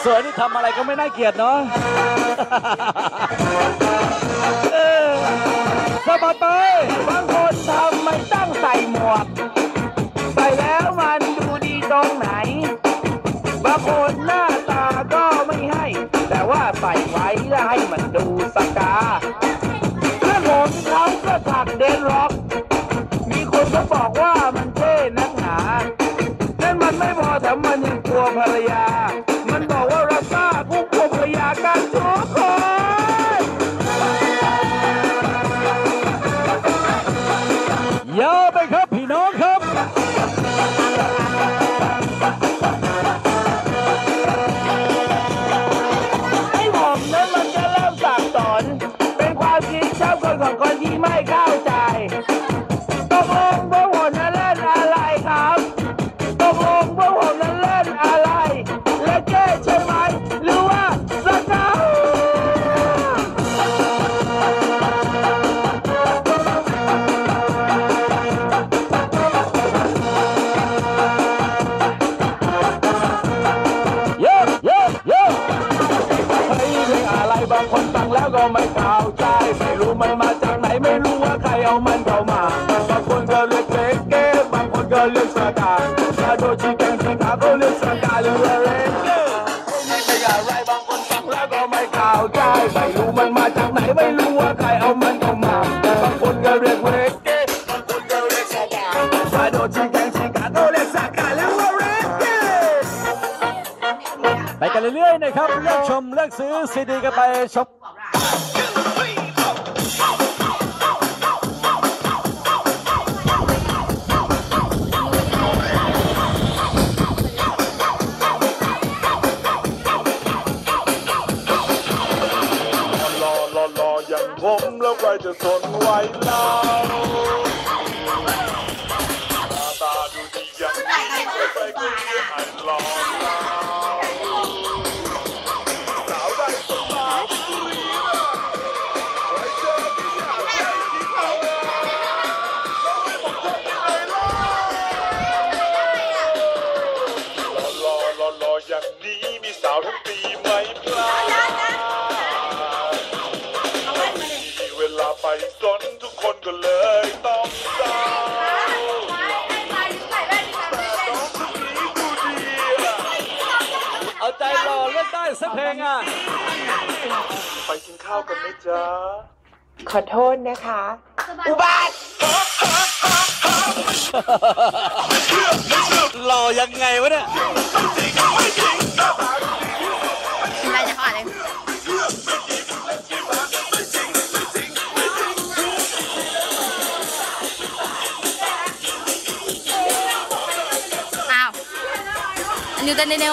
สวยนี่ทำอะไรก็ไม่น่าเกลียดเนาะสะบัดไป บางคนทำไม่ตั้งใส่หมวก ใส่แล้วมันดูดีตรงไหน บางคนหน้าตาก็ไม่ให้ แต่ว่าใส่ไว้แล้วให้มันดูสกาเพื่อนผมเขาก็ถักเดนร็อก คาเรียกสกาหรือเรนเก้นี่เพลงอะไรบางคนฟังแล้วก็ไม่เข้าใจไม่รู้มันมาจากไหนไม่รู้ว่าใครเอามันเข้ามาบางคนก็เรียกเล็กเก้บางคนก็เรียกสกาชาโดชิแกงชิคาก็เรียกสกาหรือว่าเรนเก้ไปกันเรื่อยๆนะครับเลือกชมเลือกซื้อซีดีกันไปชมร อย่างผมแล้วใครจะ ไปกินข้าวกันไหมจ๊ะขอโทษนะคะ อุบาทรอยังไงวะเนี่ยอะไรจะขอเลยอ้าวนิวเต้นนิวเนี่ย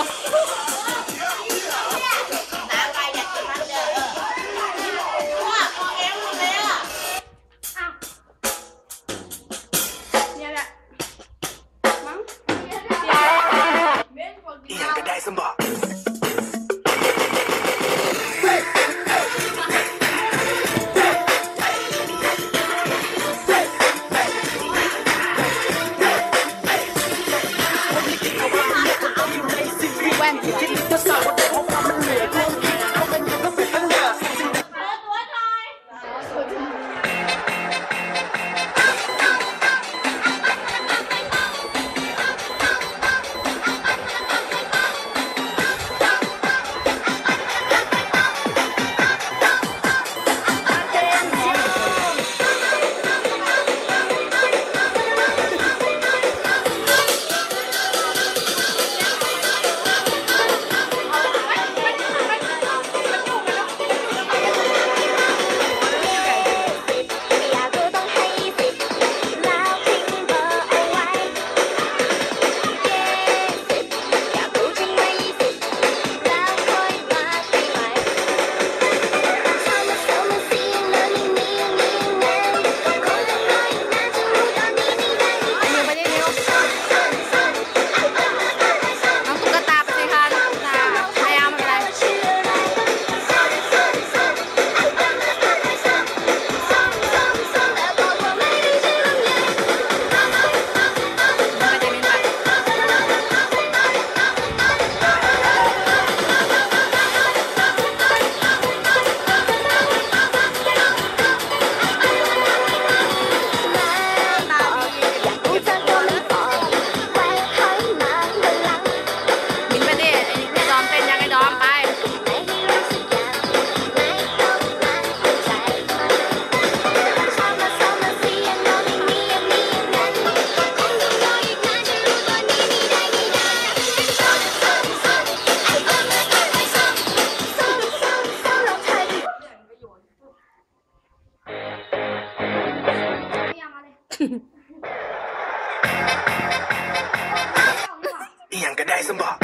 yang kedai sembah.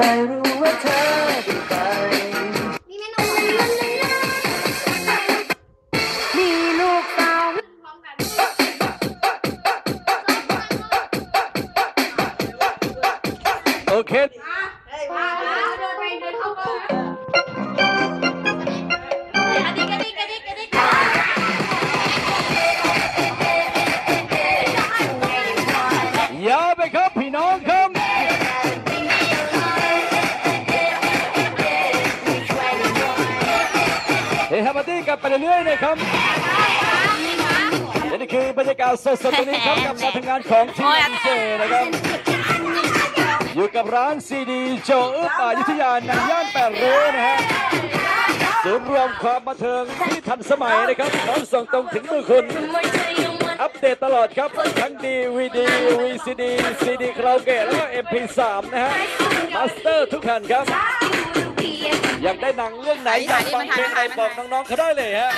ไม่ ฮ้ยฮัมมาตี้กันไปเรื่อยๆนะครับและนี่คือบรรยากาศสดๆตรงนี้ครับกับการทำงานของทีมดีเจนะครับ อยู่กับร้านซีดีโจอึบอายุทยาในย่านแปดริ้วนะฮะศูนย์รวมความบันเทิงที่ทันสมัยนะครับพร้อมส่งตรงถึงมือคุณอัปเดตตลอดครับ ทั้งดีวีดีวีซีดีซีดีคาราโอเกะแล้วก็ MP3 นะฮะมาสเตอร์ทุกแผ่นครับ อยากได้หนังเรื่องไหนอยากฟังเพลงไหนบอกน้องๆเขาได้เลยฮะ